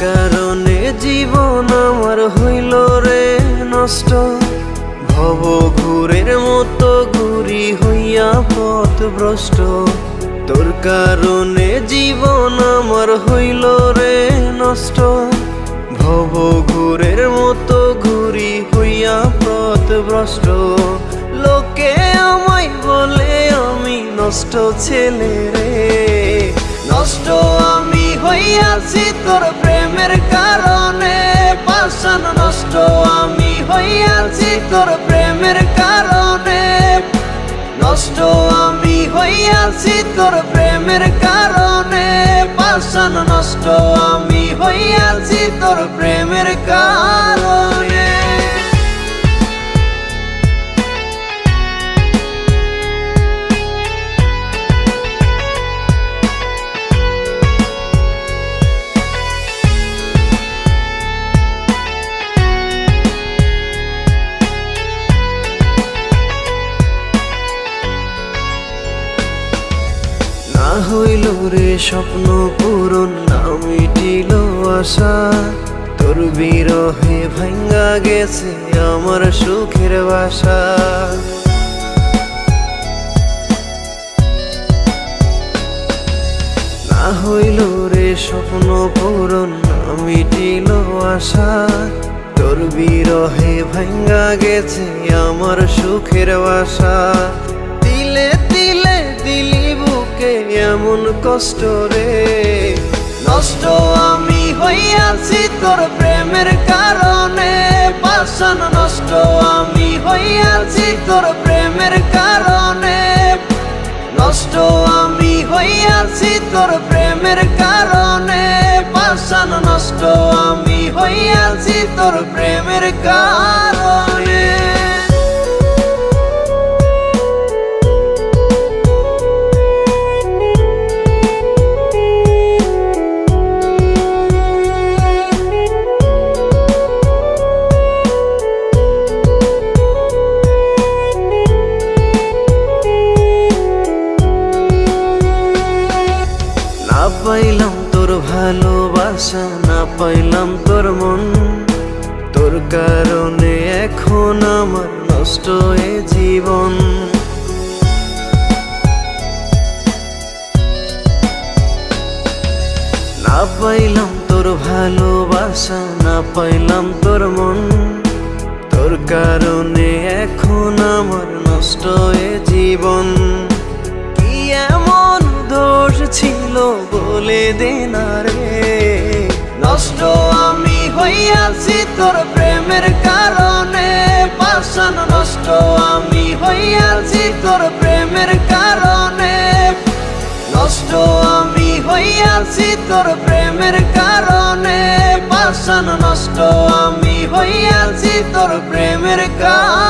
কারণে জীবন আমার হইল রে নষ্ট। ভব ঘুরের মতো ঘুরি হইয়া পথ ভ্রষ্ট। তোর কারণে জীবন আমার হইল রে নষ্ট। ভব ঘুরের মতো ঘুরি হইয়া পথ ভ্রষ্ট। লোকে আমায় বলে, আমি নষ্ট ছেলে রে। নষ্ট হইয়াছি তোর প্রেমের কারণে। নষ্ট আমি হইয়াছি তোর প্রেমের কারণে। পাশান নষ্ট আমি হইয়াছি তোর প্রেমের কারণে। হইল রে স্বপ্ন পূরণ না মিটিল আশা। তোর বিরহে ভাঙ্গা গেছে আমার সুখের বাসা। না হইল রে স্বপ্ন পূরণ না মিটিল আশা। তোর বিরহে ভাঙ্গা গেছে আমার সুখের বাসা। দিলে দিলে দিলি বুকে এমন কষ্ট রে। নষ্ট আমি হইয়াছি তোর প্রেমের কারণে। পাশান নষ্ট আমি হইয়াছি তোর প্রেমের কারণে। নষ্ট আমি হইয়াছি তোর প্রেমের কারণে। পাশান নষ্ট আমি হইয়াছি তোর প্রেমের কারণে। না পাইলাম তোর ভালোবাসা, না পাইলাম তোর মন। তোর কারণে এখন আমার নষ্ট এ জীবন। না পাইলাম তোর ভালোবাসা, না পাইলাম তোর মন। তোর কারণে এখন আমার নষ্ট এ জীবন। ছিল বলে দে না রে। নষ্ট আমি হইয়াছি তোর প্রেমের কারণে। পাশান নষ্ট আমি হইয়াছি তোর প্রেমের কারণে। নষ্ট আমি হইয়াছি তোর প্রেমের কারণে। পাশান নষ্ট আমি হইয়াছি তোর প্রেমের কারণে।